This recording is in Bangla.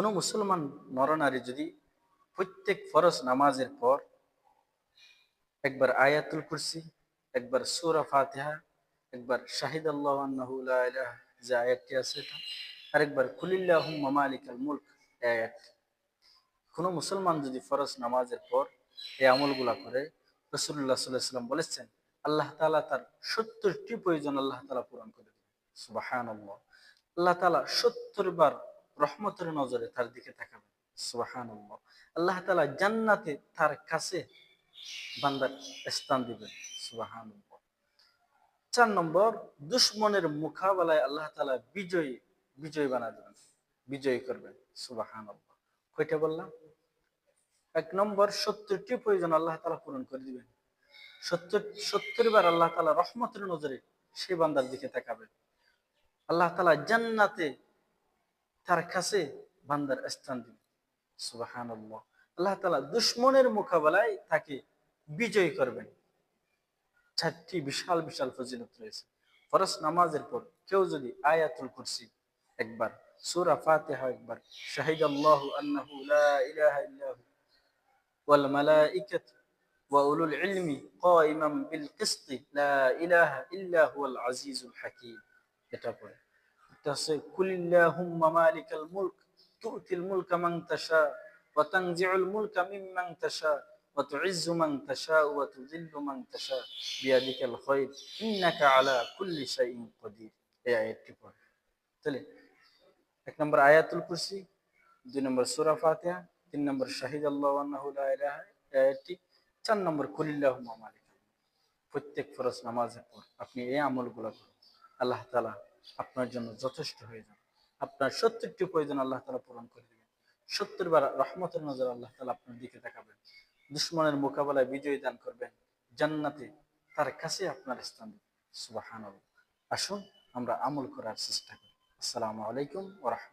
কোনো মুসলমান নরনারী যদি প্রত্যেক ফরজ নামাজের পর একবার আয়াতুল কুরসি, একবার সূরা ফাতিহা, একবার শাহিদ আল্লাহ যে আয়াতটি আছে আরেকবার কুলিল্লাহুম্মা মালিকাল মুলক এই আয়াতটি কোনো মুসলমান যদি ফরজ নামাজের পর এই আমলগুলা করে রসুল্লাহ সাল্লাহ সাল্লাম বলেছেন, আল্লাহ তাআলা তার সত্তরটি প্রয়োজন আল্লাহ তালা পূরণ করে দেবেন। সুবাহান আল্লাহ তালা সত্তর বার রহমতের নজরে তার দিকে তাকাবেন। সুবাহান আল্লাহ তালা জান্নাতে তার কাছে বান্দার স্থান দিবেন। সুবাহান চার নম্বর, দুশ্মনের মোকাবেলায় আল্লাহ তালা বিজয়ী বিজয়ী বানা দেবেন। বিজয়ী করবেন। সুবাহান কয়টা বললাম? এক নম্বর, সত্তরটি প্রয়োজন আল্লাহ তালা পূরণ করে দিবেন। সত্তর সত্তর বার আল্লাহ তালা রহমতের নজরে সে বান্দার দিকে তাকাবে আল্লাহ তালা জান্নাতে তার কাছে বান্দার স্থান দিবেন সুবাহান আল্লাহ তালা দুশ্মনের মোকাবেলায় তাকে বিজয়ী করবেন। চারটি বিশাল বিশাল ফজিলত রয়েছে। ফরস নামাজের পর কেউ যদি আয়াতুল কুরসি একবার, সূরা ফাতিহা একবার শাহিদ আল্লাহু লা ওয়াল মালাইকাতু ওয়া উলুল ইলমি হাকীম। এটা পড়ে। আছে কুলিল্লাহুম্মা মালিকাল মুলক, তুতিল মুলকা মান তাশা মুলকা মিম্মান তাশা, ওয়া তুইজ্জু মান বিয়াদিকাল এক নম্বর আয়াতুল কুরসি, দুই নম্বর সূরা ফাতিহা, তিন নম্বর শাহিদ আল্লাহ আন্নাহু লা চার নম্বর কুলিল্লাহুম্মা মালিক। প্রত্যেক ফরজ নামাজের পর আপনি এই আমলগুলো করুন। আল্লাহ তাআলা আপনার জন্য যথেষ্ট হয়ে যান আপনার সত্তরটি প্রয়োজন আল্লাহ তালা পূরণ করে দেবেন। সত্তর বার রহমতের নজর আল্লাহ তালা আপনার দিকে দেখাবেন দুশ্মনের মোকাবেলায় বিজয়ী দান করবেন। জান্নাতে তার কাছে আপনার স্থান সুবাহান আসুন, আমরা আমল করার চেষ্টা করি। আসসালামু আলাইকুম ওরহমতুল্লাহ